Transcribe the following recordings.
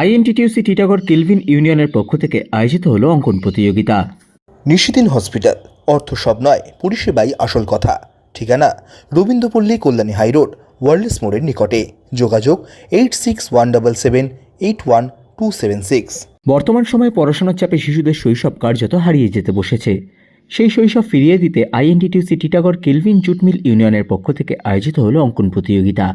INTTUC Titagarh কিলভিন ইউনিয়নের পক্ষ থেকে আয়োজিত হলো অঙ্কন প্রতিযোগিতা। নিশিদিন হসপিটাল অর্থ সব নয় পরিষেবাই আসল কথা। ঠিকানা রবীন্দ্রপল্লী কল্যাণী হাইরোড ওয়ার্ল্ডস মোড়ের নিকটে। যোগাযোগ eight six one double seven eight one two seven six. বর্তমান সময়ে পড়াশোনার চাপে শিশুদের শৈশব কার্যত হারিয়ে যেতে বসেছে। সেই শৈশব ফিরিয়ে দিতে আইএনটিটিউসি টিটাগড় কেলভিন জুটমিল ইউনিয়নের পক্ষ থেকে আয়োজিত হলো অঙ্কন প্রতিযোগিতা।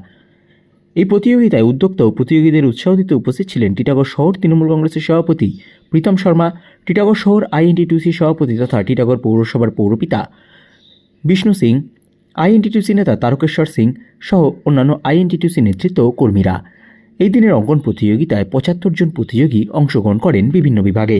এই প্রতিযোগিতায় উদ্যোক্তা ও প্রতিযোগীদের উৎসাহ দিতে উপস্থিত ছিলেন টিটাগড় শহর তৃণমূল কংগ্রেসের সভাপতি প্রীতম শর্মা, টিটাগড় শহর আইএনটিটিউসি সভাপতি তথা টিটাগড় পৌরসভার পৌরপিতা বিষ্ণু সিং, আইএনটিটিউসি নেতা তারকেশ্বর সিং সহ অন্যান্য আইএনটিটিউসি নেতৃত্ব ও কর্মীরা। এই দিনের অঙ্কন প্রতিযোগিতায় পঁচাত্তর জন প্রতিযোগী অংশগ্রহণ করেন বিভিন্ন বিভাগে।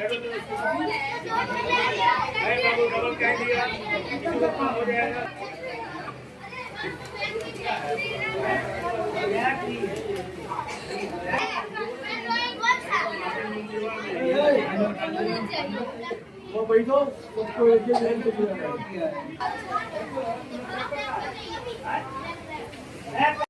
वो बैठो सबको एक ही लाइन पे दिया है